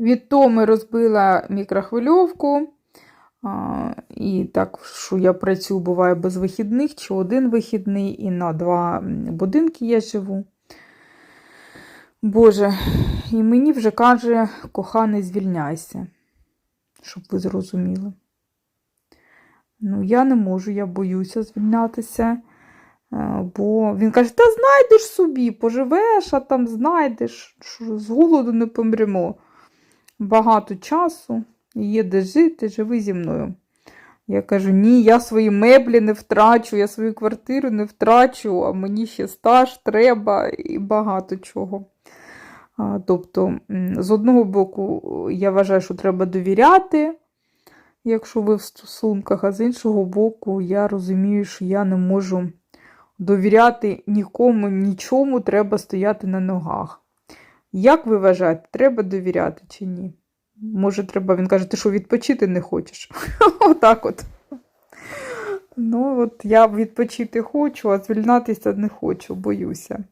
Від Томи розбила мікрохвильовку. А, і так, що я працюю, буває без вихідних, чи один вихідний, і на два будинки я живу. Боже, і мені вже каже, коханий, звільняйся, щоб ви зрозуміли. Ну, я не можу, я боюся звільнятися. е, Бо він каже: та знайдеш собі, поживеш, а там знайдеш, що з голоду не помремо. Багато часу, є де жити, живи зі мною. Я кажу: ні, я свої меблі не втрачу, я свою квартиру не втрачу, а мені ще стаж треба і багато чого. Тобто, з одного боку, я вважаю, що треба довіряти, якщо ви в стосунках, а з іншого боку, я розумію, що я не можу довіряти нікому, нічому, треба стояти на ногах. Як ви вважаєте, треба довіряти чи ні? Може, треба, він каже, ти що відпочити не хочеш? Отак от. Ну, от я відпочити хочу, а звільнатися не хочу, боюся.